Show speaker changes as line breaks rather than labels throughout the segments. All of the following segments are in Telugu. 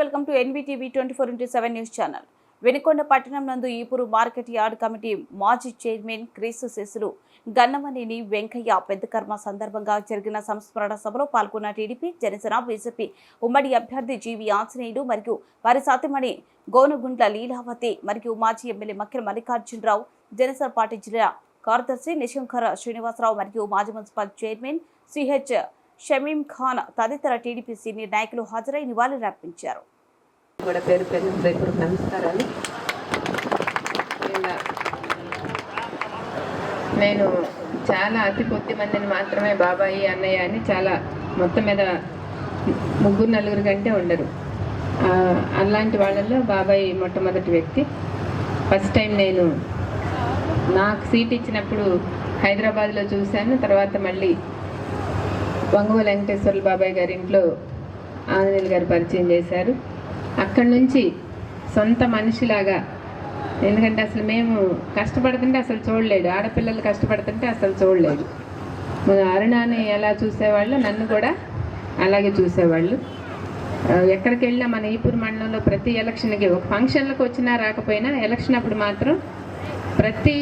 Welcome to NBTV twenty four into seven news channel. Venukonda పట్టణం నందు ఈపూరు మార్కెట్ యార్డ్ కమిటీ మాజీ చైర్మన్ క్రీస్తు శిశులు గన్నమనేని వెంకయ్య పెద్దకర్మ సందర్భంగా జరిగిన సంస్మరణ సభలో పాల్గొన్న టీడీపీ జనసేన బీజేపీ ఉమ్మడి అభ్యర్థి జీవి ఆంజనేయుడు మరియు వారి సాతిమణి గోనుగుండ్ల లీలావతి మరియు మాజీ ఎమ్మెల్యే మక్కిన మల్లికార్జునరావు జనసేన పార్టీ జిల్లా కార్యదర్శి నిశంకర శ్రీనివాసరావు మరియు మాజీ municipal chairman CH Shamim Khan తదితర టీడీపీ సీనియర్ నాయకులు హాజరై నివాళులర్పించారు
కూడా పేరు నేను చాలా అతి కొద్ది మందిని మాత్రమే బాబాయి అన్నయ్య అని చాలా మొత్తం మీద ముగ్గురు నలుగురు కంటే ఉండరు. అలాంటి వాళ్ళల్లో బాబాయ్ మొట్టమొదటి వ్యక్తి. ఫస్ట్ టైం నేను నాకు సీట్ ఇచ్చినప్పుడు హైదరాబాద్లో చూశాను తర్వాత మళ్ళీ వంగవ వెంకటేశ్వర్లు బాబాయ్ గారి ఇంట్లో ఆంజనేయులు గారు పరిచయం చేశారు. అక్కడి నుంచి సొంత మనిషిలాగా ఎందుకంటే అసలు మేము కష్టపడుతుంటే అసలు చూడలేదు. ఆడపిల్లలు కష్టపడుతుంటే అసలు చూడలేదు. మన అరుణాని ఎలా చూసేవాళ్ళు నన్ను కూడా అలాగే చూసేవాళ్ళు. ఎక్కడికి వెళ్ళినా మన ఈపూర్ మండలంలో ప్రతి ఎలక్షన్కి ఒక ఫంక్షన్లకు వచ్చినా రాకపోయినా ఎలక్షన్ అప్పుడు మాత్రం ప్రతి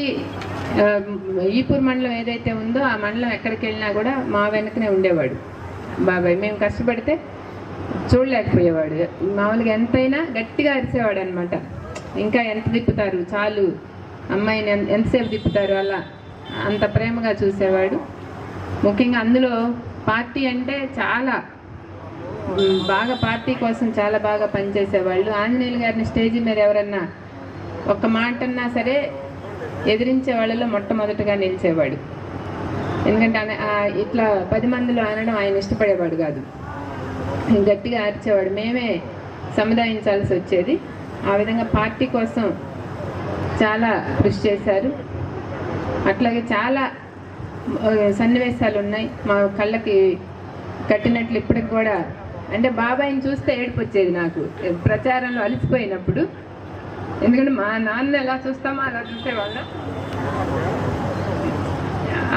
ఈపూర్ మండలం ఏదైతే ఉందో ఆ మండలం ఎక్కడికి వెళ్ళినా కూడా మా వెనకనే ఉండేవాడు. బాబాయ్ మేము కష్టపడితే చూడలేకపోయేవాడు. మామూలుగా ఎంతైనా గట్టిగా అరిసేవాడు అనమాట ఇంకా ఎంత తిప్పుతారు? చాలు. అమ్మాయిని ఎంతసేపు తిప్పుతారు? అలా అంత ప్రేమగా చూసేవాడు. ముఖ్యంగా అందులో పార్టీ అంటే చాలా బాగా పార్టీ కోసం చాలా బాగా పనిచేసేవాళ్ళు. ఆంజనేయులు గారిని స్టేజ్ మీద ఎవరన్నా ఒక్క మాట అన్నా సరే ఎదిరించే వాళ్ళలో మొట్టమొదటిగా నిలిచేవాడు. ఎందుకంటే ఆయన- ఇట్లా పది మందిలో అనడం ఆయన ఇష్టపడేవాడు కాదు. గట్టిగా అరిచేవాడు. మేమే సముదాయించాల్సి వచ్చేది. ఆ విధంగా పార్టీ కోసం చాలా కృషి చేశారు. అట్లాగే చాలా సన్నివేశాలు ఉన్నాయి. మా కళ్ళకి కట్టినట్లు ఇప్పటికి కూడా. అంటే బాబాయిని చూస్తే ఏడుపు వచ్చేది నాకు. ప్రచారంలో అలిసిపోయినప్పుడు ఎందుకంటే మా నాన్న ఎలా చూస్తామో అలా చూసేవాళ్ళం.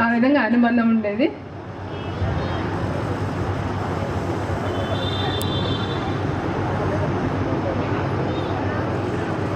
ఆ విధంగా అనుబంధం ఉండేది.